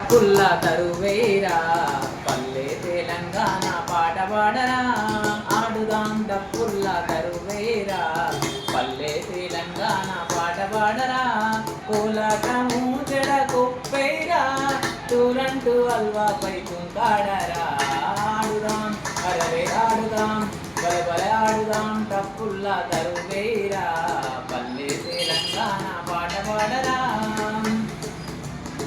కుల్ల తరువేరా పల్లె తెలంగాణ పాట పాడరా ఆడుదాం డప్పుల్ల తరువేరా పల్లె తెలంగాణ పాట పాడరా కోలాటము జడ కొప్పేరా అల్వా అల్వాపై కుంకాడరా ఆడుదాం అరవే ఆడుదాం బలబల ఆడుదాం తప్పుల్ల తరువేరా.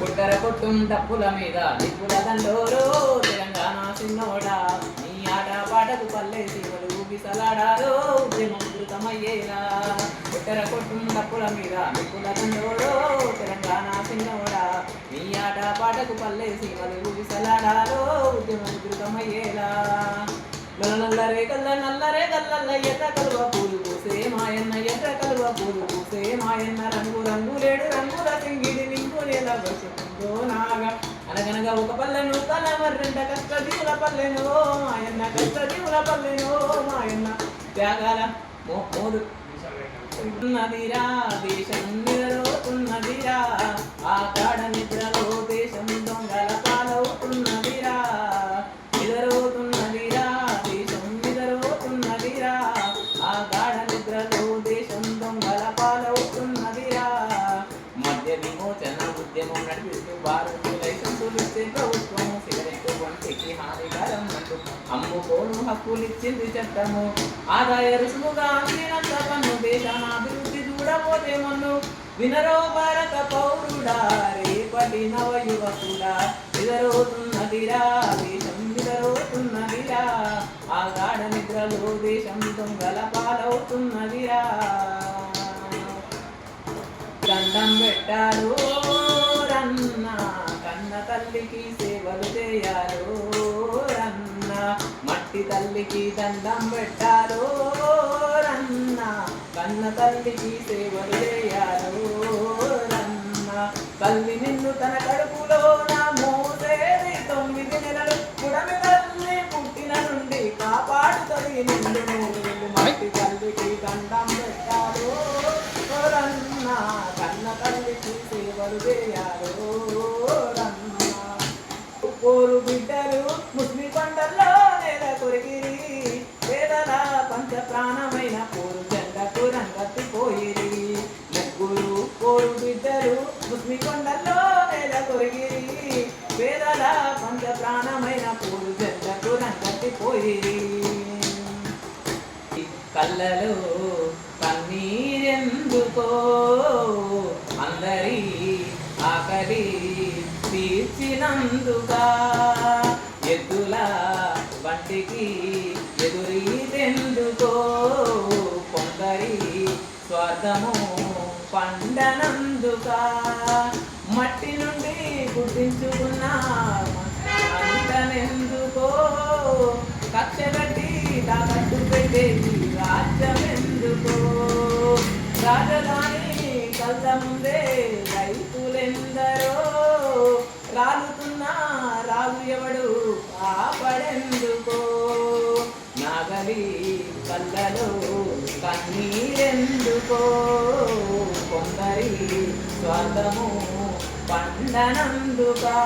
బుట్టర కొట్టుం తప్పుల మీద నిప్పుల దండోరో తెలంగాణ సిన్నోడా నీ ఆట పాటకు పల్లె సీమలు ఊపిసలాడారో ఉద్యమం బుట్టర కొట్టుం తప్పుల మీద నిప్పుల దండోరో తెలంగాణ సిన్నోడా నీ ఆట పాటకు పల్లె సీమలు ఊపిసలాడారో ఉద్యమం కృతమయ్యేలా నల్లరే కల్ల నల్లరే కల్లల్ల ఎర్ర కలువ పూలు పూసే మాయన్న ఎర్ర కలువ పూలు పూసే మాయన్న రంగు రంగు లేడు రంగుల సింగిడి అనగనగా ఒక పల్లెను మర్రెండ కష్ట దీవుల పల్లెను మాయన్న కష్ట దీవుల పల్లెను మాయన్న త్యాగాల మోదు ఉన్నదిరా దేశం సిగరెట్ హానికరం అమ్ముకోను హక్కులిచ్చింది చట్టము ఆదాయ రుసుముగా అందినంత పన్ను దేశాన అభివృద్ధి చూడబోతే మన్ను వినరో భారత పౌరుడా రేపటి నవ యువకుడా విదరోతున్నదిరా దేశం విదరోతున్నదిరా ఆ గాఢ నిద్రలో దేశం దొంగల పాలవుతున్నదిరా దండం పెట్టారు సేవలు చేయాలో రన్న మట్టి తల్లికి దండం పెట్టాలో రన్న కన్న తల్లికి సేవలు చేయాలో రన్న తల్లి నిన్ను తన కడుపులో నా మోసేది తొమ్మిది నెలలు పుడమి తల్లి పుట్టిన నుండి కాపాడుతుంది నిన్ను మట్టి తల్లికి దండం పెట్టాలో రన్న కన్న తల్లికి సేవలు చేయాలి పంచ ప్రాణమైన పోరు జెండకు రంగత్తిపోయిరి ముగ్గురు పోరు బిడ్డలు ముస్లిం కొండల్లో నేల కొరిగిరి. పేదల పంచ ప్రాణమైన పోరు జెండకు రంగత్తిపోయిరి కళ్ళలో కన్నీరెందుకో? అందరి ఆకలి తీర్చినందుగా ఎద్దుల వంటికి ఎదురీదెందుకో కొందరి స్వార్థము పండనందుక. మట్టి నుండి గుర్తించుకున్న అంతనెందుకో. కక్ష కట్టి తాకట్టు పెట్టేది రాజ్యం ఎందుకో రాజధాని కళ్ళ ముందే రైతులెందరో. రాలుతున్న రాజు ఎవడు కాపడెందుకో. నాగలి కళ్ళలో కన్నీరెందుకో? కొందరి స్వార్థము పండనందుకా